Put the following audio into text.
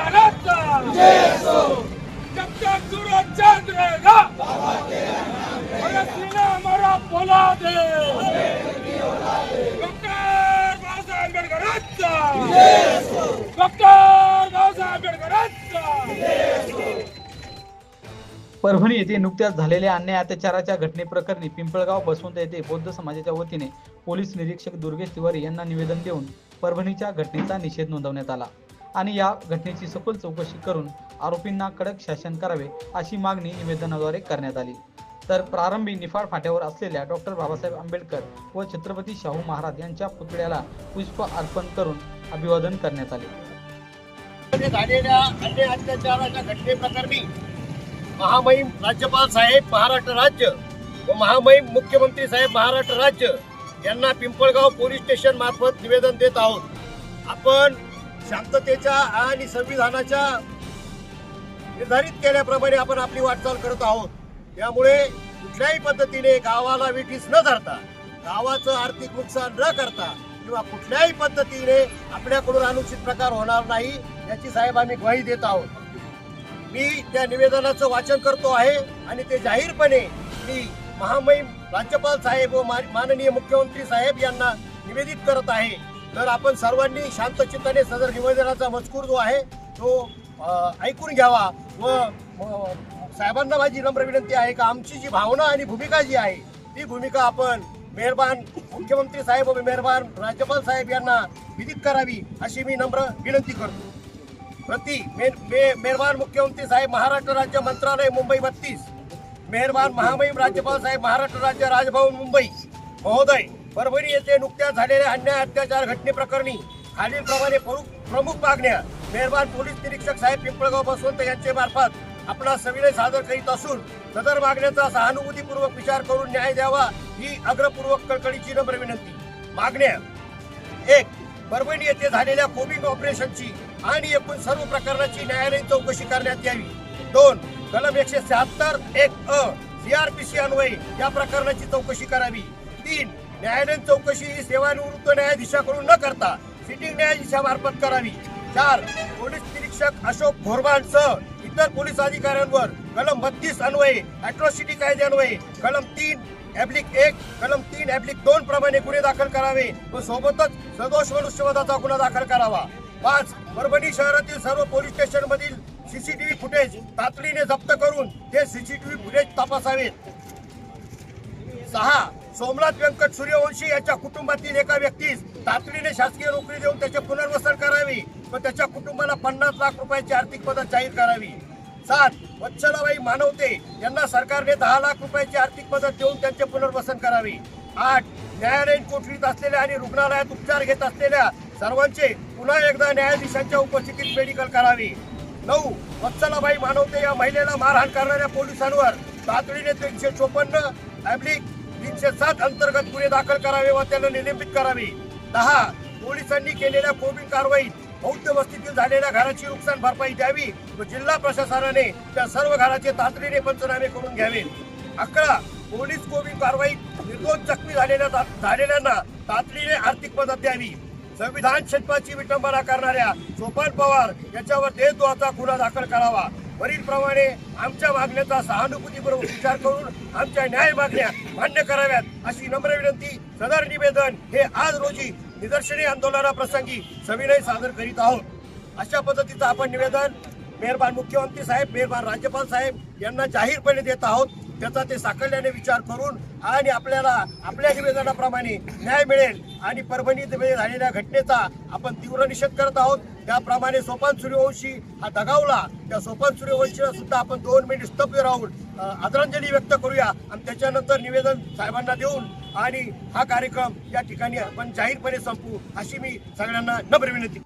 मैदानाचा जब तक सूरज चांद रहेगा अरे सीना हमारा बोला दे डॉक्टर बाबासाहेब आंबेडकरांचा. डॉक्टर बाबासाहेब आंबेडकरांचा. परभणी येथे नुकत्याच झालेल्या अन्याय अत्याचाराच्या घटनेप्रकरणी पिंपळगाव बसवंत येथे बौद्ध समाजाच्या वतीने पोलीस निरीक्षक दुर्गेश तिवारी यांना निवेदन देऊन परभणीच्या घटनेचा निषेध नोंदवण्यात आला. आणि या घटनेची सखोल चौकशी करून आरोपींना कडक शासन करावे अशी मागणी निवेदनाद्वारे करण्यात आली. तर प्रारंभी निफाड फाट्यावर असलेल्या डॉक्टर बाबासाहेब आंबेडकर व छत्रपती शाहू महाराज यांच्या पुतळ्याला पुष्प अर्पण करून अभिवादन करण्यात आले. झालेल्या अन्याय अत्याचाराच्या घटनेप्रकरणी महामहिम राज्यपाल साहेब महाराष्ट्र राज्य व महामहिम मुख्यमंत्री साहेब महाराष्ट्र राज्य यांना पिंपळगाव पोलीस स्टेशन मार्फत निवेदन देत आहोत. आपण शांततेच्या आणि संविधानाच्या निर्धारित केल्याप्रमाणे आपण आपली वाटचाल करत आहोत. त्यामुळे कुठल्याही पद्धतीने गावाला विटीस न धरता गावाचं आर्थिक नुकसान न करता किंवा कुठल्याही पद्धतीने आपल्याकडून अनुचित प्रकार होणार नाही याची साहेब आम्ही ग्वाही देत आहोत. मी त्या निवेदनाचं वाचन करतो आहे आणि ते जाहीरपणे मी महामहिम राज्यपाल साहेब व माननीय मुख्यमंत्री साहेब यांना निवेदित करत आहे. तर आपण सर्वांनी शांतचित्ताने सदर निवेदनाचा मजकूर जो आहे तो ऐकून घ्यावा व व साहेबांना माझी नम्र विनंती आहे का आमची जी भावना आणि भूमिका जी आहे ती भूमिका आपण मेहरबान मुख्यमंत्री साहेब व मेहरबान राज्यपाल साहेब यांना विदित करावी अशी मी नम्र विनंती करतो. प्रति मे- मे- मेहरबान मुख्यमंत्री साहेब महाराष्ट्र राज्य मंत्रालय मुंबई बत्तीस. मेहरबान महामहिम राज्यपाल साहेब महाराष्ट्र राज्य राजभवन मुंबई. महोदय परभणी येथे नुकत्याच झालेल्या अन्याय अत्याचार घटनेप्रकरणी खालीलप्रमाणे प्रमुख प्रमुख मागण्या मेहरबान पोलीस निरीक्षक साहेब पिंपळगाव बसवंत यांचे मार्फत आपला सविनय सादर करीत असून सदर मागण्याचा सहानुभूतीपूर्वक विचार करून न्याय द्यावा ही अग्रपूर्वक कळकळीची नम्र विनंती. मागण्या. एक परभणी येथे झालेल्या कोबिंग ऑपरेशनची आणि एकूण सर्व प्रकरणाची न्यायालयीन चौकशी करण्यात यावी. दोन कलम एकशे शहात्तर एक अ सीआरपीसी अन्वयी या प्रकरणाची चौकशी करावी. तीन. न्यायालयीन चौकशी ही सेवानिवृत्त न्यायाधीशाकडून न करता सिटिंग न्यायाधीशामार्फत करावी. चार. पोलीस निरीक्षक अशोक घोरबांसह इतर पोलीस अधिकाऱ्यांवर कलम बत्तीस अन्वये अॅट्रॉसिटी कायद्यान्वये कलम तीन ऍब्लिक एक कलम तीन ऍब्लिक दोन प्रमाणे गुन्हे दाखल करावे व सोबतच सदोष मनुष्यवधाचा गुन्हा दाखल करावा. पाच. परभणी शहरातील सर्व पोलीस स्टेशन मधील सीसीटीव्ही फुटेज तातडीने जप्त करून ते सीसीटीव्ही फुटेज तपासावेत. सहा. सोमनाथ व्यंकट सूर्यवंशी याच्या कुटुंबातील एका व्यक्तीस तातडीने शासकीय नोकरी देऊन त्याचे पुनर्वसन करावे व त्याच्या कुटुंबाला पन्नास लाख रुपयाची आर्थिक मदत जाहीर करावी. सात वत्सलाबाई मानवते यांना सरकारने दहा लाख रुपयाची आर्थिक मदत देऊन त्यांचे पुनर्वसन करावे. आठ न्यायालयीन कोठडीत असलेल्या आणि रुग्णालयात उपचार घेत असलेल्या सर्वांचे पुन्हा एकदा न्यायाधीशांच्या उपस्थितीत मेडिकल करावे. नऊ वत्सलाबाई मानवते या महिलेला मारहाण करणाऱ्या पोलिसांवर तातडीने तीनशे चोपन्न ॲब्लिक तीनशे सात अंतर्गत गुन्हे दाखल करावे व त्यांना निलंबित करावे. दहा पोलिसांनी केलेल्या कोविड कारवाईत बौद्ध वस्तीतील झालेल्या घराची नुकसान भरपाई द्यावी व जिल्हा प्रशासनाने त्या सर्व घराचे तातडीने पंचनामे करून घ्यावे. अकरा पोलीस कोविड कारवाईत निर्दोष जखमी झालेल्या झालेल्यांना तातडीने आर्थिक मदत द्यावी. संविधान शिल्पाची विटंबना करणाऱ्या सोपान पवार याच्यावर देशद्रोहाचा गुन्हा दाखल करावा. वरीलप्रमाणे आमच्या मागण्याचा सहानुभूतीपूर्वक विचार करून आमच्या न्याय मागण्या मान्य कराव्यात अशी नम्र विनंती सदर निवेदन हे आज रोजी निदर्शनी आंदोलनाप्रसंगी सविनय सादर करीत आहोत. अशा पद्धतीचं आपण निवेदन मेहरबान मुख्यमंत्री साहेब मेहरबान राज्यपाल साहेब यांना जाहीरपणे देत आहोत. त्याचा ते साकल्याने विचार करून आणि आपल्याला आपल्या निवेदनाप्रमाणे न्याय मिळेल आणि परभणीमध्ये झालेल्या घटनेचा आपण तीव्र निषेध करत आहोत. त्याप्रमाणे सोपान सूर्यवंशी हा दगावला. त्या सोपान सूर्यवंशीला सुद्धा आपण दोन मिनिट स्तब्ध राहून आदरांजली व्यक्त करूया. आणि त्याच्यानंतर निवेदन साहेबांना देऊन आणि हा कार्यक्रम या ठिकाणी आपण जाहीरपणे संपू अशी मी सगळ्यांना नम्र विनंती